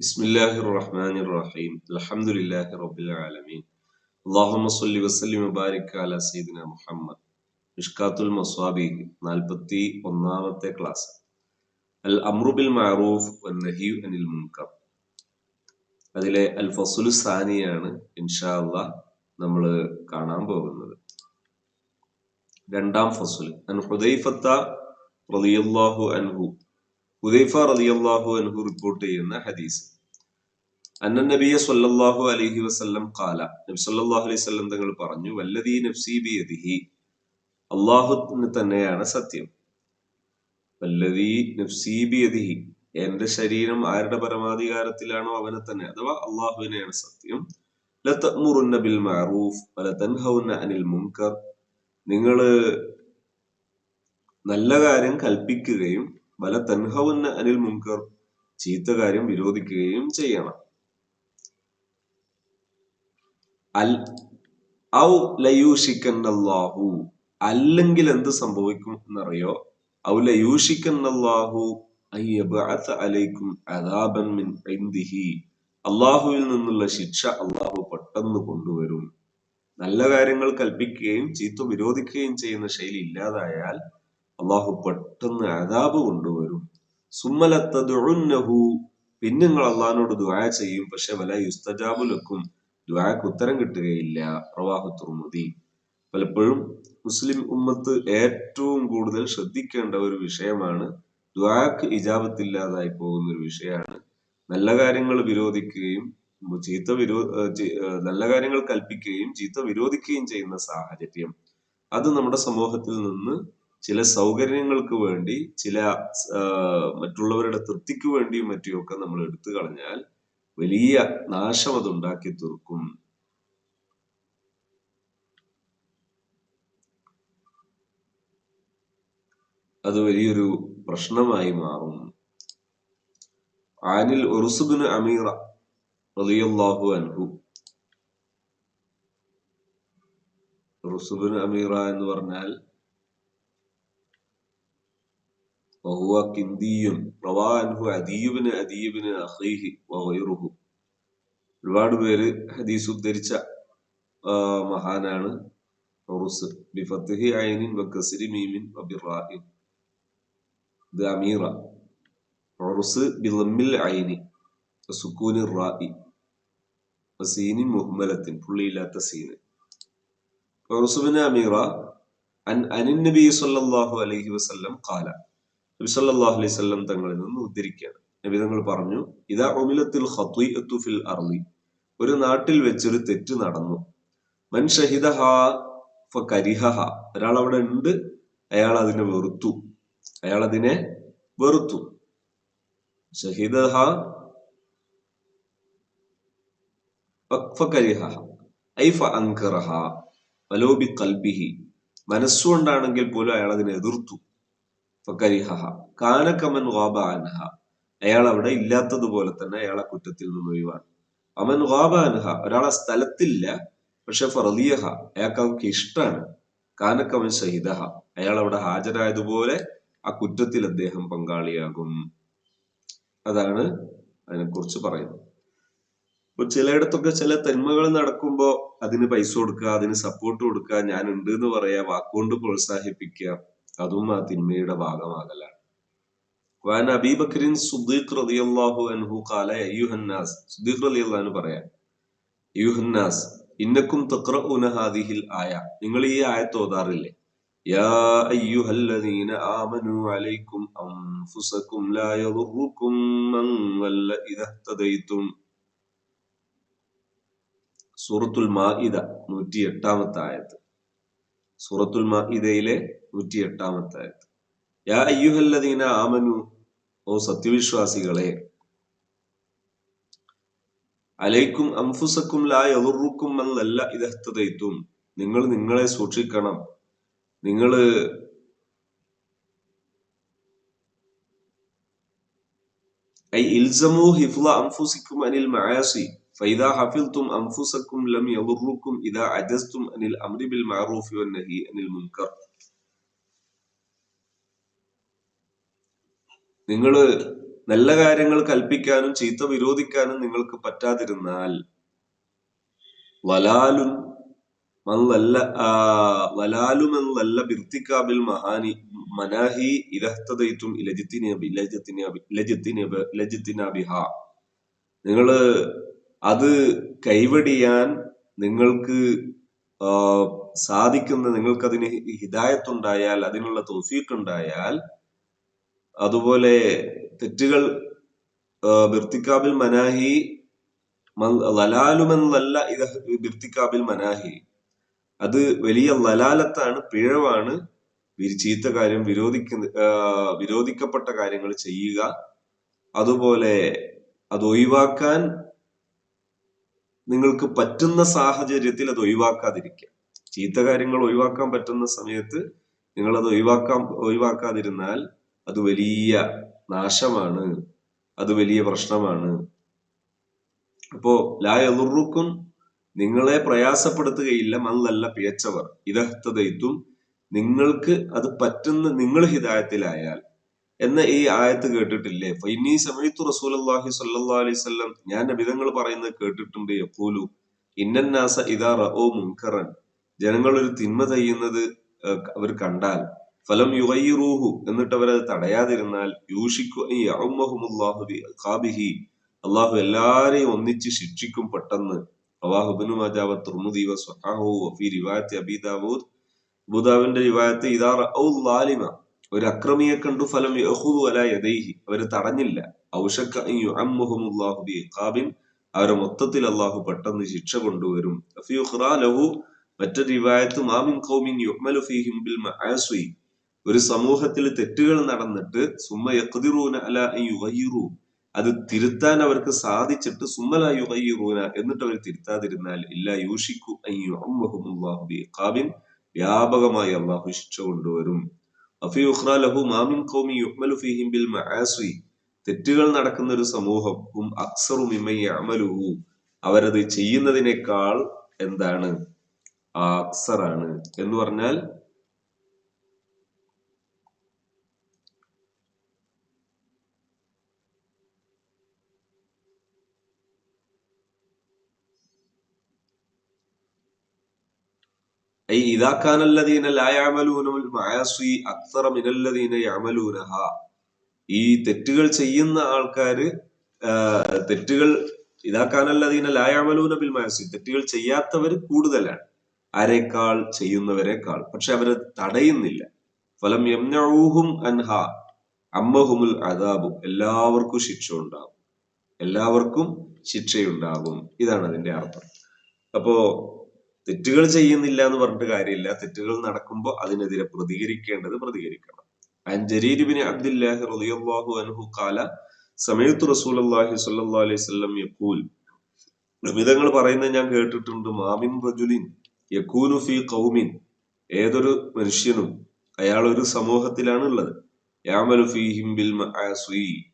ബിസ്മില്ലാഹിർ റഹ്മാനിർ റഹീം അൽഹംദുലില്ലാഹി റബ്ബിൽ ആലമീൻ അല്ലാഹുമ്മ സ്വല്ലി വസല്ലി മുബാരിക് അല സയ്യിദിന മുഹമ്മദ്. ഇഷ്കാത്തുൽ മസ്വാബി നാൽപ്പത്തി ഒന്നാമത്തെ ക്ലാസ്. അൽ അംറു ബിൽ മഅറൂഫ് വൻ നഹി അനിൽ മുൻകർ. അതിലെ അൽ ഫസ്ലു സാനിയാണ് ഇൻഷാ അല്ലാഹ് നമ്മൾ കാണാൻ പോകുന്നത്. രണ്ടാം ഫസ്ൽ. അൻ ഹുദൈഫത്ത റളിയല്ലാഹു അൻഹു ഹുദൈഫ റളിയല്ലാഹു അൻഹു റിപ്പോർട്ട് ചെയ്യുന്ന ഹദീസ്. അന്ന നബിയ സല്ലല്ലാഹു അലൈഹി വസല്ലം ഖാല നബി സല്ലല്ലാഹു അലൈഹി വസല്ലം തങ്ങൾ പറഞ്ഞു വല്ലദീ നഫ്സി ബിയദിഹി. അല്ലാഹു തന്നെയാണ് സത്യം. വല്ലദീ നഫ്സി ബിയദിഹി. എന്റെ ശരീരം ആരുടെ പരമാധികാരത്തിലാണോ അവനെ തന്നെ? അഥവാ അള്ളാഹുവിനെയാണ് സത്യം. ലതഅ്മുറുന്ന ബിൽ മഅറൂഫ്. വലതൻഹൗന അനിൽ മുൻകർ. നിങ്ങൾ നല്ല കാര്യം കൽപ്പിക്കുകയും വല തൻഹവുന്ന അനിൽ മുൻകർ ചീത്ത കാര്യം വിരോധിക്കുകയും ചെയ്യണം. അൽ ഔ അല്ലെങ്കിൽ എന്ത് സംഭവിക്കും എന്നറിയോ? ഔ അലൈക്കും അദാബൻ മിൻ അള്ളാഹുവിൽ നിന്നുള്ള ശിക്ഷ അള്ളാഹു പെട്ടെന്ന് കൊണ്ടുവരും. നല്ല കാര്യങ്ങൾ കൽപ്പിക്കുകയും ചീത്ത വിരോധിക്കുകയും ചെയ്യുന്ന ശൈലി ഇല്ലാതായാൽ അള്ളാഹു പെട്ടെന്ന് അതാബ് കൊണ്ടുവരും. സുമ്മലത്തതുന്നഹു പിന്നെ നിങ്ങൾ അള്ളഹാനോട് ദുആ ചെയ്യും. പക്ഷെ വല യുസ്തജാബുലക്കും ദുആക്ക് ഉത്തരം കിട്ടുകയില്ല. പ്രവാഹു തുർമുദി. പലപ്പോഴും മുസ്ലിം ഉമ്മത്ത് ഏറ്റവും കൂടുതൽ ശ്രദ്ധിക്കേണ്ട ഒരു വിഷയമാണ് ദ്വാക്ക് ഇജാബത്തില്ലാതായി പോകുന്ന ഒരു വിഷയമാണ്. നല്ല കാര്യങ്ങൾ വിരോധിക്കുകയും ചീത്ത വിരോ നല്ല കാര്യങ്ങൾ കൽപ്പിക്കുകയും ചീത്ത വിരോധിക്കുകയും ചെയ്യുന്ന സാഹചര്യം. അത് നമ്മുടെ സമൂഹത്തിൽ നിന്ന് ചില സൗകര്യങ്ങൾക്ക് വേണ്ടി ചില മറ്റുള്ളവരുടെ തൃപ്തിക്ക് വേണ്ടിയും മറ്റുമൊക്കെ നമ്മൾ എടുത്തു കളഞ്ഞാൽ വലിയ നാശം അതുണ്ടാക്കി തീർക്കും. അത് വലിയൊരു പ്രശ്നമായി മാറും. ആനിൽ ഒറുസുബിന് അമീറ റളിയല്ലാഹു അൻഹു. റുസുബിന് അമീറ എന്ന് പറഞ്ഞാൽ وهو كندي روى عنه അദീബിന് അദീബിന് അഖീഹി വഗൈറുഹു ഒരുപാട് പേര് ഹദീസ് ഉദ്ധരിച്ച മഹാനാണ് ഉറുസ് ബിഫത്ഹി ഐനിൻ വകസ്രി മീമിൻ വബിറാഇൻ ഇത് അമീറ ഉറുസ് ബിളമ്മിൽ ഐനി സുക്കൂനി റാഇ വസീനിൻ മുഹ്മലത്തിൻ പുള്ളിയില്ലാത്ത സീന് ഉറുസുബിന് അമീറ അൻ അനിൻ നബി സല്ലല്ലാഹു അലൈഹി വസല്ലം ഖാല നബി സല്ലല്ലാഹു അലൈഹി വസല്ലം തങ്ങളിൽ നിന്ന് ഉദ്ധരിക്കുകയാണ്. നബി തങ്ങൾ പറഞ്ഞു ഇതാ ഒമിലത്തിൽ ഫിൽ അർളി. ഒരു നാട്ടിൽ വെച്ചൊരു തെറ്റ് നടന്നു. മൻ ഷഹിദഹ ഒരാൾ അവിടെ ഉണ്ട് അയാൾ അതിനെ വെറുത്തു. അയാൾ അതിനെ വെറുത്തു. ഷഹിദഹ ഐഫ കൽബിഹി മനസ്സുകൊണ്ടാണെങ്കിൽ പോലും അയാൾ അതിനെ എതിർത്തു. കാനക്കമൻ ഗാബ അയാൾ അവിടെ ഇല്ലാത്തതുപോലെ തന്നെ അയാളെ കുറ്റത്തിൽ നിന്ന് ഒഴിവാണ് അമൻ ഗോബ അൻഹ. ഒരാളെ സ്ഥലത്തില്ല പക്ഷെ ഫറലിയഹ അയാൾക്ക് അവർക്ക് ഇഷ്ടാണ്. കാനക്കമൻ ഷഹിദഹ അയാൾ അവിടെ ഹാജരായതുപോലെ ആ കുറ്റത്തിൽ അദ്ദേഹം പങ്കാളിയാകും. അതാണ് അതിനെക്കുറിച്ച് പറയുന്നത്. ഇപ്പൊ ചിലയിടത്തൊക്കെ ചില തന്മകൾ നടക്കുമ്പോ അതിന് പൈസ കൊടുക്കുക അതിന് സപ്പോർട്ട് കൊടുക്കുക ഞാൻ ഉണ്ട് എന്ന് പറയാ വാക്കുകൊണ്ട് പ്രോത്സാഹിപ്പിക്കുക. അതും ആ തിന്മയുടെ ഭാഗമാകലാണ് وعن أبي بكر الصديق رضي الله عنه قال يا أيها الناس صديق رضي الله عنه പറയാ أيها الناس إنكم تقرؤون هذه الآية നിങ്ങൾ ഈ ആയത്ത് ഓതാറില്ലേ يا أيها الذين آمنوا عليكم أنفسكم لا يضركم من ضل إذا اهتديتم സൂറത്തുൽ മാഇദ നൂറ്റി എട്ടാമത്തെ ആയത്ത് സൂറത്തുൽ മാഇദയിലെ നൂറ്റി എട്ടാമത്തെ യാ ആമനു ഓ സത്യവിശ്വാസികളെ അലൈക്കും അംഫുസക്കും ലാ യദുറുക്കും എന്നല്ല ഇതഹ്തതയ്ത്തും നിങ്ങൾ നിങ്ങളെ സൂക്ഷിക്കണം. നിങ്ങൾ ഐ ഹിഫ്ല അനിൽ ലം ഇദാ അജസ്തും അനിൽ അംരി ബിൽ മഅറൂഫി അനിൽ നിങ്ങൾ നല്ല കാര്യങ്ങൾ കൽപ്പിക്കാനും ചീത്ത വിരോധിക്കാനും നിങ്ങൾക്ക് പറ്റാതിരുന്നാൽ വലാലുൻ മല്ലല്ല വലാലുമെന്നല്ല ബിർത്തിക്കാബിൽ മഹാനി മനാഹി ഇരഹ്തദൈത്തും ഇലജിത്തിനെ ഇലജത്തിനബി ഇലജത്തിനബ ബിഹ. നിങ്ങൾ അത് കൈവടിയാൻ നിങ്ങൾക്ക് സാധിക്കുന്ന നിങ്ങൾക്കതിന് ഹിദായത്തുണ്ടായാൽ അതിനുള്ള തോഫീക്ക് അതുപോലെ തെറ്റുകൾ ബിർത്തിക്കാബിൽ മനാഹി ലലാലുമെന്നല്ല ഇത് ബിർത്തിക്കാബിൽ മനാഹി. അത് വലിയ ലലാലത്താണ് പിഴവാണ്. ചീത്ത കാര്യം വിരോധിക്കുന്ന വിരോധിക്കപ്പെട്ട കാര്യങ്ങൾ ചെയ്യുക. അതുപോലെ അത് ഒഴിവാക്കാൻ നിങ്ങൾക്ക് പറ്റുന്ന സാഹചര്യത്തിൽ അത് ഒഴിവാക്കാതിരിക്കുക. ചീത്ത കാര്യങ്ങൾ ഒഴിവാക്കാൻ പറ്റുന്ന സമയത്ത് നിങ്ങൾ അത് ഒഴിവാക്കാൻ ഒഴിവാക്കാതിരുന്നാൽ അത് വലിയ നാശമാണ്. അത് വലിയ പ്രശ്നമാണ്. അപ്പോ ലായതുറുക്കും നിങ്ങളെ പ്രയാസപ്പെടുത്തുകയില്ല. മല്ലല്ല പേച്ചവർ ഇതഹത്തതയിത്തും നിങ്ങൾക്ക് അത് പറ്റുന്ന നിങ്ങൾ ഹിതായത്തിലായാൽ എന്ന ഈ ആയത്ത് കേട്ടിട്ടില്ലേ? ഫൈനി സമയത്തു അള്ളാഹി സല്ലാ അലൈവല്ലം ഞാൻ നബിതങ്ങൾ പറയുന്നത് കേട്ടിട്ടുണ്ട്. യക്കൂലു ഇന്നന്നാസ ഇതാ റോ മുൻകറൻ ജനങ്ങൾ ഒരു തിന്മ ചെയ്യുന്നത് അവർ കണ്ടാൽ. ഫലം യുഗയ്യൂഹു എന്നിട്ട് അവരത് തടയാതിരുന്നാൽ യൂഷിക്കു ഖാബിഹി അള്ളാഹു എല്ലാരെയും ഒന്നിച്ച് ശിക്ഷിക്കും പെട്ടെന്ന്. അവാഹുബിനു മജാവ തുർമുദി വസ്വഹാഹു വഫി റിവായത്ത് ഒരു അക്രമിയെ കണ്ടു ഫലം അല യദൈഹി. അവർ തടഞ്ഞില്ല. ഔഷക്ക അവരെ മൊത്തത്തിൽ അള്ളാഹു പെട്ടെന്ന് ശിക്ഷ കൊണ്ടുവരും. മറ്റൊരു മാമിൻ യുഹ്മലു ഫീഹിം ബിൽ ഒരു സമൂഹത്തിൽ തെറ്റുകൾ നടന്നിട്ട് സുമ്മ യഖ്ദിറൂന അല യുഗയ്യിറു. അത് തിരുത്താൻ അവർക്ക് സാധിച്ചിട്ട് സുമ്മല യുഗയ്യിറൂന എന്നിട്ട് അവർ തിരുത്താതിരുന്നാൽ ഇല്ല യൂഷിക്കു അയ്യുഹുബിൻ വ്യാപകമായി അള്ളാഹു ശിക്ഷ കൊണ്ടുവരും. ഉഖ്റ ലഹു മാമിൻ ഫീഹിം ബിൽ തെറ്റുകൾ നടക്കുന്ന ഒരു സമൂഹം അക്സറു അവരത് ചെയ്യുന്നതിനേക്കാൾ എന്താണ്? അക്സറാണ്. എന്ന് പറഞ്ഞാൽ ഈ തെറ്റുകൾ ചെയ്യുന്ന ആൾക്കാര് തെറ്റുകൾ ഇതാക്കാനല്ലതീന ലായാമലൂന ബിൽ മായാസി തെറ്റുകൾ ചെയ്യാത്തവർ കൂടുതലാണ്. ആരെക്കാൾ? ചെയ്യുന്നവരെക്കാൾ. പക്ഷെ അവരെ തടയുന്നില്ല. ഫലം യംനഊഹും അൻഹ അമ്മഹുമുൽ അദാബും. എല്ലാവർക്കും ശിക്ഷ ഉണ്ടാകും എല്ലാവർക്കും ശിക്ഷയുണ്ടാകും ഇതാണ് അതിന്റെ അർത്ഥം. അപ്പോ തെറ്റുകൾ ചെയ്യുന്നില്ല എന്ന് പറഞ്ഞിട്ട് കാര്യമില്ല. തെറ്റുകൾ നടക്കുമ്പോൾ അതിനെതിരെ പ്രതികരിക്കേണ്ടത് പ്രതികരിക്കണം. അഞ്ചരീരിബിന് റളിയല്ലാഹു അൻഹു കാല സമയത്ത് റസൂലുള്ളാഹി സ്വല്ലല്ലാഹു അലൈഹി വസല്ലം യഖൂൽ. നബിതങ്ങൾ പറയുന്നത് ഞാൻ കേട്ടിട്ടുണ്ട്. മാമിൻ റജുലിൻ യക്കൂനു ഫി ഖൗമിൻ. ഏതൊരു മനുഷ്യനും അയാൾ ഒരു സമൂഹത്തിലാണ് ഉള്ളത്. യാമലു ഫീഹിം ബിൽ മആസി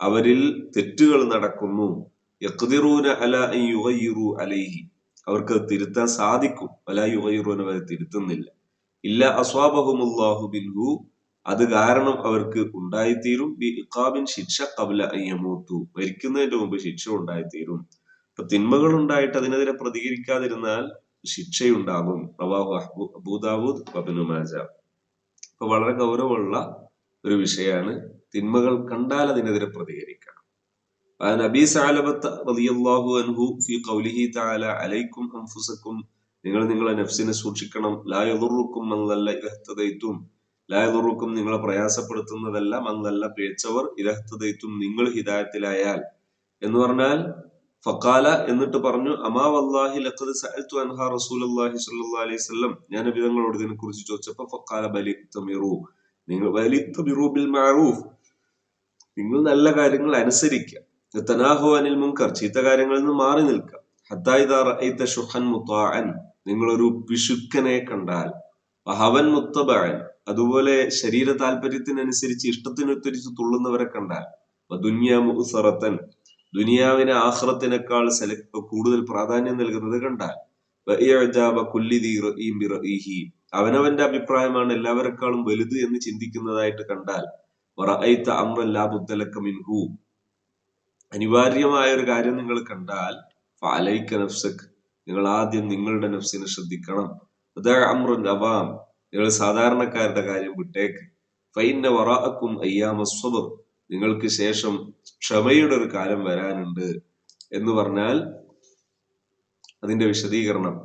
അവരിൽ തെറ്റുകൾ നടക്കുന്നു. യഖ്ദിറൂന അല അലൈഹി. അവർക്ക് തിരുത്താൻ സാധിക്കും. വലായുഗൈറുവിനെ അവരെ തിരുത്തുന്നില്ല. ഇല്ല അസ്വാബഹുമുല്ലാഹു ബിൻഹു അത് കാരണം അവർക്ക് ഉണ്ടായിത്തീരും. ബി ഇഖാബിൻ ശിക്ഷ കബല അയ്യമൂത്തു മരിക്കുന്നതിന്റെ മുമ്പ് ശിക്ഷ ഉണ്ടായിത്തീരും. അപ്പൊ തിന്മകൾ ഉണ്ടായിട്ട് അതിനെതിരെ പ്രതികരിക്കാതിരുന്നാൽ ശിക്ഷയുണ്ടാകും. റവാഹു അബൂദാവൂദ് അബിനുമാജ അപ്പൊ വളരെ ഗൗരവമുള്ള ഒരു വിഷയമാണ് തിന്മകൾ കണ്ടാൽ അതിനെതിരെ പ്രതികരിക്കണം. عن أبي ثعلبة رضي الله عنه في قوله تعالى عليكم أنفسكم നിങ്ങൾ നിങ്ങളെ നഫ്സിനെ സൂക്ഷിക്കണം ലായതുറുക്കും മന്നല്ല ഇരഹത്തതയ്ത്തും ലായതുറുക്കും നിങ്ങളെ പ്രയാസപ്പെടുത്തുന്നതല്ല മന്നല്ല പിഴച്ചവർ ഇരഹത്തതയ്ത്തും നിങ്ങൾ ഹിദായത്തിലായാൽ എന്ന് പറഞ്ഞാൽ ഫക്കാല എന്നിട്ട് പറഞ്ഞു അമാ വല്ലാഹി ലഖദ് സഅൽതു അൻഹ റസൂലുള്ളാഹി സ്വല്ലല്ലാഹു അലൈഹി വസല്ലം ഞാൻ നബിതങ്ങളോട് ഇതിനെ കുറിച്ച് ചോദിച്ചപ്പോൾ ഫക്കാല ബലി തമിറു നിങ്ങൾ ബലി തമിറു ബിൽ മഅറൂഫ് നിങ്ങൾ നല്ല കാര്യങ്ങൾ അനുസരിക്കുക തനാഹു മുൻകർ ചീത്ത കാര്യങ്ങളിൽ നിന്ന് മാറി നിൽക്കുക ഹത്തായിദ ഷുഹൻ മുത്താൻ നിങ്ങളൊരു പിശുക്കനെ കണ്ടാൽ. ഹവൻ മുത്തബാൻ അതുപോലെ ശരീര താല്പര്യത്തിനനുസരിച്ച് ഇഷ്ടത്തിനനുസരിച്ച് തുള്ളുന്നവരെ കണ്ടാൽ. ദുന്യ മുസറത്തൻ ദുനിയാവിനെ ആഹ്റത്തിനേക്കാൾ കൂടുതൽ പ്രാധാന്യം നൽകുന്നത് കണ്ടാൽ. അവനവന്റെ അഭിപ്രായമാണ് എല്ലാവരെക്കാളും വലുത് എന്ന് ചിന്തിക്കുന്നതായിട്ട് കണ്ടാൽ ലാ ബുദ്ദ ലക മിൻഹു അനിവാര്യമായ ഒരു കാര്യം നിങ്ങൾ കണ്ടാൽ ഫഅലൈക നഫ്സക് നിങ്ങൾ ആദ്യം നിങ്ങളുടെ നഫ്സിനെ ശ്രദ്ധിക്കണം. അമ്രുൻ അവാം നിങ്ങൾ സാധാരണക്കാരുടെ കാര്യം വിട്ടേക്ക്. ഫൈന്ന വറാഅക്കും അയ്യാമ സ്വബർ നിങ്ങൾക്ക് ശേഷം ക്ഷമയുടെ ഒരു കാലം വരാനുണ്ട് എന്ന് പറഞ്ഞാൽ അതിന്റെ വിശദീകരണം.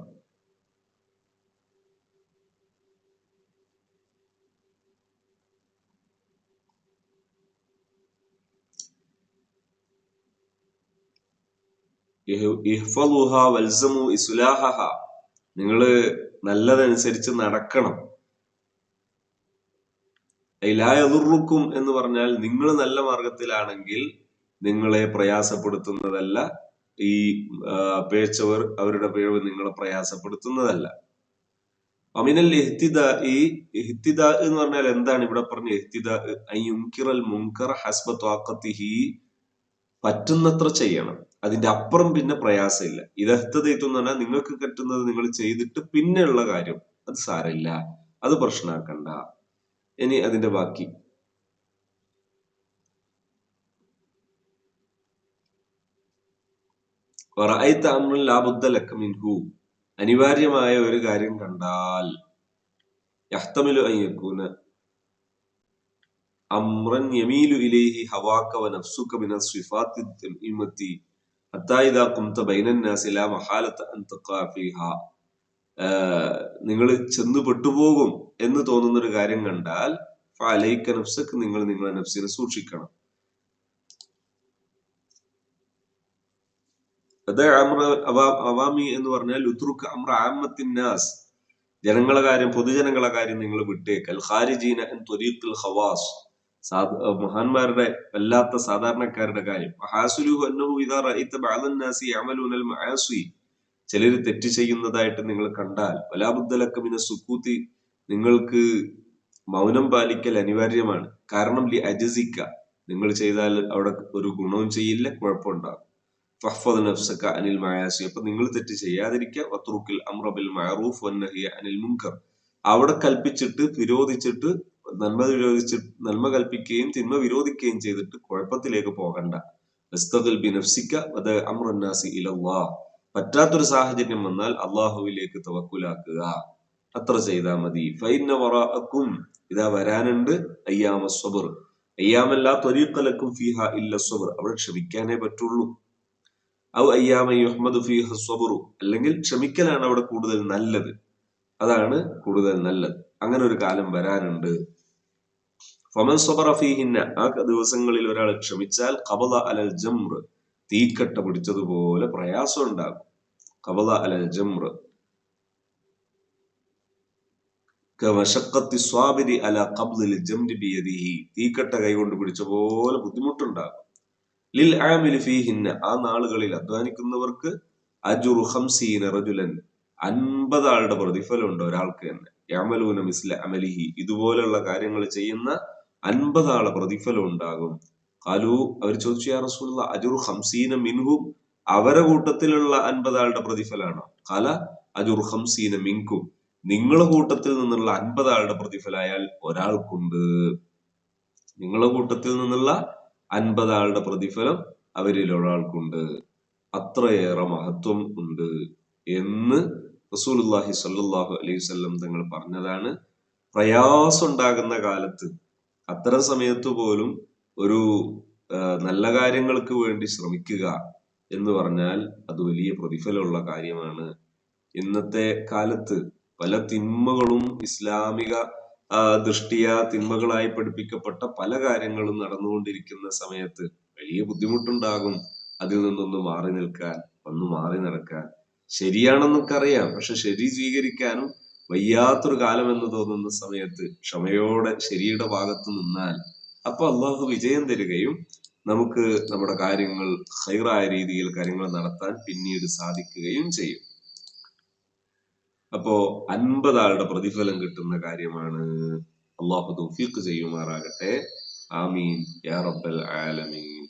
ഇഹ്ഫളുഹ വൽസമു ഇസുലാഹ നിങ്ങൾ നല്ലതനുസരിച്ച് നടക്കണം. ലായതുറുക്കും എന്ന് പറഞ്ഞാൽ നിങ്ങൾ നല്ല മാർഗത്തിലാണെങ്കിൽ നിങ്ങളെ പ്രയാസപ്പെടുത്തുന്നതല്ല. ഈ പേച്ചവർ അവരുടെ പിഴവ് നിങ്ങളെ പ്രയാസപ്പെടുത്തുന്നതല്ല. അമിനൽ എഹ്തിദ ഈ എഹ്തിദ എന്ന് പറഞ്ഞാൽ എന്താണ്? ഇവിടെ പറഞ്ഞ എഹ്തിദ അയ്യുങ്കിറൽ മുങ്കർ ത്വാക്കത്തിഹി പറ്റുന്നത്ര ചെയ്യണം. അതിന്റെ അപ്പുറം പിന്നെ പ്രയാസമില്ല. ഇതഹ്തദൈത്വം എന്ന് പറഞ്ഞാൽ നിങ്ങൾക്ക് പറ്റുന്നത് നിങ്ങൾ ചെയ്തിട്ട് പിന്നെയുള്ള കാര്യം. അത് സാരമില്ല. അത് പ്രശ്നമാക്കണ്ട. ഇനി അതിന്റെ ബാക്കി. മിൻഹു. അനിവാര്യമായ ഒരു കാര്യം കണ്ടാൽ അമ്രൻ യമീലു ഇലേഹി ഹവാക നഫ്സുക്ക നഫ്സുക മിന സിഫാത്തി നിങ്ങൾ ചെന്ന് പെട്ടുപോകും എന്ന് തോന്നുന്ന ഒരു കാര്യം കണ്ടാൽ ഫലൈക്ക നഫ്സക്ക് നിങ്ങൾ നിങ്ങളെ നഫ്സിനെ സൂക്ഷിക്കണം. അവാമി എന്ന് പറഞ്ഞാൽ ഉത്രുക്ക് അമ്ര ജനങ്ങളെ കാര്യം പൊതുജനങ്ങളെ കാര്യം നിങ്ങൾ വിട്ടേക്കൽ ഖാരിജീന ത്വരീഖുൽ ഖവാസ്. മഹാന്മാരുടെ വല്ലാത്ത സാധാരണക്കാരുടെ കാര്യം. ചിലർ തെറ്റ് ചെയ്യുന്നതായിട്ട് നിങ്ങൾ കണ്ടാൽ വലാബുദ്ധലക്കമിന സുക്കൂത്തി നിങ്ങൾക്ക് മൗനം പാലിക്കൽ അനിവാര്യമാണ്. കാരണം ലി അജസിക്ക നിങ്ങൾ ചെയ്താൽ അവിടെ ഒരു ഗുണവും ചെയ്യില്ല കുഴപ്പമുണ്ടാകും. അനിൽ അപ്പൊ നിങ്ങൾ തെറ്റ് ചെയ്യാതിരിക്കുക. മഅറൂഫ് വന്നഹിയ അനിൽ മുൻകർ. അവിടെ കൽപ്പിച്ചിട്ട് വിരോധിച്ചിട്ട് നന്മ വിരോധിച്ച് നന്മ കൽപ്പിക്കുകയും തിന്മ വിരോധിക്കുകയും ചെയ്തിട്ട് കുഴപ്പത്തിലേക്ക് പോകണ്ട. പറ്റാത്തൊരു സാഹചര്യം വന്നാൽ അള്ളാഹുവിലേക്ക് തവക്കുലാക്കുക. അത്ര ചെയ്താൽ മതി. ഫൈന വറാഅക്കും ഇതാ വരാനുണ്ട്. അയ്യാമ സ്വബർ. അയ്യാമല്ല ത്വരീഖലക്കും ഫിഹ ഇല്ല സ്വബർ. അവിടെ ക്ഷമിക്കാനേ പറ്റുള്ളൂ. ഔ അയ്യാമ യുഹ്മദ് ഫിഹ സ്വബറു. അല്ലെങ്കിൽ ക്ഷമിക്കലാണ് അവിടെ കൂടുതൽ നല്ലത്. അതാണ് കൂടുതൽ നല്ലത്. അങ്ങനെ ഒരു കാലം വരാനുണ്ട്. ഫമൻ ആ ദിവസങ്ങളിൽ ഒരാൾ ക്ഷമിച്ചാൽ കബല അലൽ ജംറ് തീക്കട്ട പിടിച്ചതുപോലെ പ്രയാസം ഉണ്ടാകും കബല അലൽ ജംറ്. സ്വാബിരി അല കബ്ലിൽ ജംരി ബിയദിഹി തീക്കട്ട കൈകൊണ്ട് പിടിച്ച പോലെ ബുദ്ധിമുട്ടുണ്ടാകും. ലിൽ ആമിലി ഫീഹിന്ന ആ നാളുകളിൽ അധ്വാനിക്കുന്നവർക്ക് അജുറു ഹംസീന റജുലൻ അൻപത് ആളുടെ പ്രതിഫലം ഉണ്ട് ഒരാൾക്ക് തന്നെ. യാമലൂന മിസ്ല അമലിഹി ഇതുപോലെയുള്ള കാര്യങ്ങൾ ചെയ്യുന്ന അൻപത് ആളെ പ്രതിഫലം ഉണ്ടാകും. കാലു അവർ ചോദിച്ചു യാ റസൂലുള്ള അജുർ ഹംസീന മിൻഹും? അവരെ കൂട്ടത്തിലുള്ള അൻപത് ആളുടെ പ്രതിഫലമാണോ കല അജുർ ഹംസീന മിൻകും. നിങ്ങളെ കൂട്ടത്തിൽ നിന്നുള്ള അൻപത് ആളുടെ പ്രതിഫലമായാൽ ഒരാൾക്കുണ്ട്. നിങ്ങളെ കൂട്ടത്തിൽ നിന്നുള്ള അൻപത് ആളുടെ പ്രതിഫലം അവരിൽ ഒരാൾക്കുണ്ട്. അത്രയേറെ മഹത്വം ഉണ്ട് എന്ന് റസൂലുല്ലാഹി സല്ലാഹു അലൈഹി വസല്ലം തങ്ങൾ പറഞ്ഞതാണ്. പ്രയാസം ഉണ്ടാകുന്ന കാലത്ത് അത്തരം സമയത്ത് പോലും ഒരു നല്ല കാര്യങ്ങൾക്ക് വേണ്ടി ശ്രമിക്കുക എന്ന് പറഞ്ഞാൽ അത് വലിയ പ്രതിഫലമുള്ള കാര്യമാണ്. ഇന്നത്തെ കാലത്ത് പല തിന്മകളും ഇസ്ലാമിക ദൃഷ്ടിയ തിന്മകളായി പഠിപ്പിക്കപ്പെട്ട പല കാര്യങ്ങളും നടന്നുകൊണ്ടിരിക്കുന്ന സമയത്ത് വലിയ ബുദ്ധിമുട്ടുണ്ടാകും അതിൽ നിന്നൊന്ന് മാറി നിൽക്കാൻ ഒന്ന് മാറി നടക്കാൻ. ശരിയാണെന്നൊക്കെ അറിയാം പക്ഷെ ശരി സ്വീകരിക്കാനും വയ്യാത്തൊരു കാലം എന്ന് തോന്നുന്ന സമയത്ത് ക്ഷമയോടെ ശരിയുടെ ഭാഗത്ത് നിന്നാൽ അപ്പൊ അള്ളാഹു വിജയം തരികയും നമുക്ക് നമ്മുടെ കാര്യങ്ങൾ ഹൈറായ രീതിയിൽ കാര്യങ്ങൾ നടത്താൻ പിന്നീട് സാധിക്കുകയും ചെയ്യും. അപ്പോ അൻപത് ആളുടെ പ്രതിഫലം കിട്ടുന്ന കാര്യമാണ്. അള്ളാഹു തൗഫീഖ് ചെയ്യുമാറാകട്ടെ. ആമീൻ. യാ റബ്ബൽ ആലമീൻ.